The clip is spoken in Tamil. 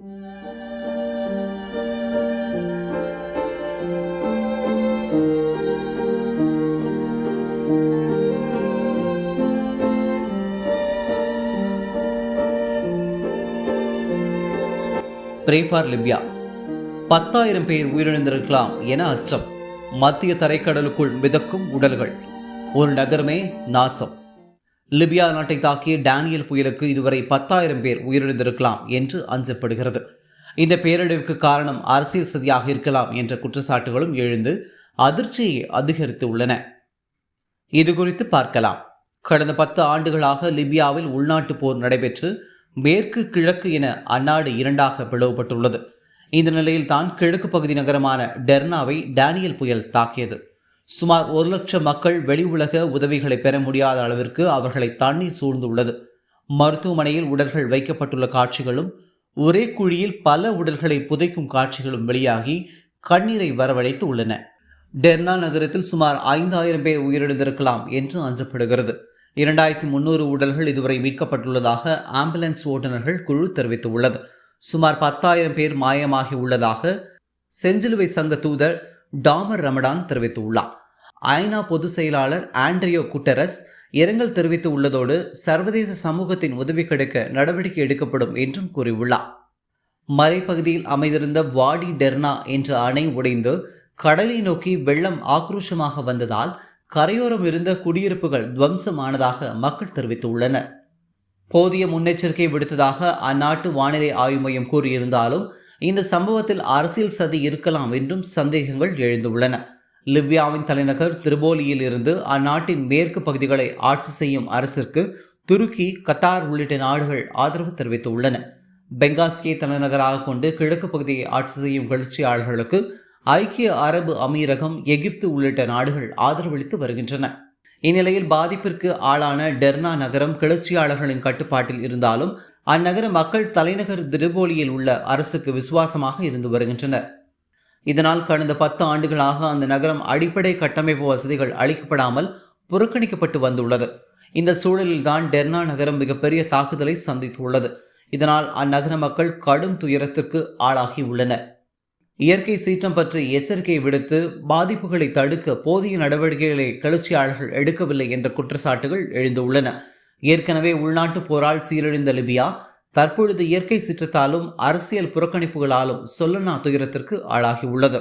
பிரேஃபார் லிபியா. பத்தாயிரம் பேர் உயிரிழந்திருக்கலாம் என அச்சம். மத்திய தரைக்கடலுக்குள் மிதக்கும் உடல்கள். ஒரு நகரமே நாசம். லிபியா நாட்டை தாக்கிய டேனியல் புயலுக்கு இதுவரை பத்தாயிரம் பேர் உயிரிழந்திருக்கலாம் என்று அஞ்சப்படுகிறது. இந்த பேரழிவுக்கு காரணம் அரசியல் சதியாக இருக்கலாம் என்ற குற்றச்சாட்டுகளும் எழுந்து அதிர்ச்சியை அதிகரித்து உள்ளன இது குறித்து பார்க்கலாம். கடந்த பத்து ஆண்டுகளாக லிபியாவில் உள்நாட்டு போர் நடைபெற்று மேற்கு கிழக்கு என அந்நாடு இரண்டாக பிளவுபட்டுள்ளது. இந்த நிலையில் தான் கிழக்கு பகுதி நகரமான டெர்னாவை டேனியல் புயல் தாக்கியது. சுமார் ஒரு லட்சம் மக்கள் வெளி உலக உதவிகளை பெற முடியாத அளவிற்கு அவர்களை தண்ணீர் சூழ்ந்துள்ளது. மருத்துவமனையில் உடல்கள் வைக்கப்பட்டுள்ள காட்சிகளும் ஒரே குழியில் பல உடல்களை புதைக்கும் காட்சிகளும் வெளியாகி கண்ணீரை வரவழைத்து உள்ளன. டெர்னா நகரத்தில் சுமார் ஐந்தாயிரம் பேர் உயிரிழந்திருக்கலாம் என்று அஞ்சப்படுகிறது. இரண்டாயிரத்தி முன்னூறு உடல்கள் இதுவரை மீட்கப்பட்டுள்ளதாக ஆம்புலன்ஸ் ஓட்டுநர்கள் குழு தெரிவித்துள்ளது. சுமார் பத்தாயிரம் பேர் மாயமாகி உள்ளதாக செஞ்சிலுவை சங்க தூதர் டாமர் ரமடான் தெரிவித்துள்ளார். ஐநா பொதுச் செயலாளர் ஆண்ட்ரியோ குட்டரஸ் இரங்கல் தெரிவித்து உள்ளதோடு சர்வதேச சமூகத்தின் உதவி கிடைக்க நடவடிக்கை எடுக்கப்படும் என்றும் கூறியுள்ளார். மலைப்பகுதியில் அமைந்திருந்த வாடி டெர்னா என்ற அணை உடைந்து கடலை நோக்கி வெள்ளம் ஆக்ரோஷமாக வந்ததால் கரையோரம் இருந்த குடியிருப்புகள் துவம்சமானதாக மக்கள் தெரிவித்துள்ளனர். போதிய முன்னெச்சரிக்கை விடுத்ததாக அந்நாட்டு வானிலை ஆய்வு மையம் கூறியிருந்தாலும் இந்த சம்பவத்தில் அரசியல் சதி இருக்கலாம் என்றும் சந்தேகங்கள் எழுந்துள்ளன. லிவ்யாவின் தலைநகர் திரிபோலியில் இருந்து அந்நாட்டின் மேற்கு பகுதிகளை ஆட்சி செய்யும் அரசிற்கு துருக்கி கத்தார் உள்ளிட்ட நாடுகள் ஆதரவு தெரிவித்துள்ளன. பெங்காசியை தலைநகராக கொண்டு கிழக்கு பகுதியை ஆட்சி செய்யும் கிளர்ச்சியாளர்களுக்கு ஐக்கிய அரபு அமீரகம் எகிப்து உள்ளிட்ட நாடுகள் ஆதரவளித்து வருகின்றன. இந்நிலையில் பாதிப்பிற்கு ஆளான டெர்னா நகரம் கிளர்ச்சியாளர்களின் கட்டுப்பாட்டில் இருந்தாலும் அந்நகர மக்கள் தலைநகர் திரிபோலியில் உள்ள அரசுக்கு விசுவாசமாக இருந்து வருகின்றனர். இதனால் கடந்த பத்து ஆண்டுகளாக அந்த நகரம் அடிப்படை கட்டமைப்பு வசதிகள் அளிக்கப்படாமல் புறக்கணிக்கப்பட்டு வந்துள்ளது. இந்த சூழலில்தான் டெர்னா நகரம் மிகப்பெரிய தாக்குதலை சந்தித்துள்ளது. இதனால் அந்நகர மக்கள் கடும் துயரத்திற்கு ஆளாகி உள்ளனர் இயற்கை சீற்றம் பற்றி எச்சரிக்கை விடுத்து பாதிப்புகளை தடுக்க போதிய நடவடிக்கைகளை கிளர்ச்சியாளர்கள் எடுக்கவில்லை என்ற குற்றச்சாட்டுகள் எழுந்துள்ளன. ஏற்கனவே உள்நாட்டு போரால் சீரழிந்த லிபியா தற்பொழுது இயற்கை சீற்றத்தாலும் அரசியல் புறக்கணிப்புகளாலும் சொல்லனா துயரத்திற்கு ஆளாகி உள்ளது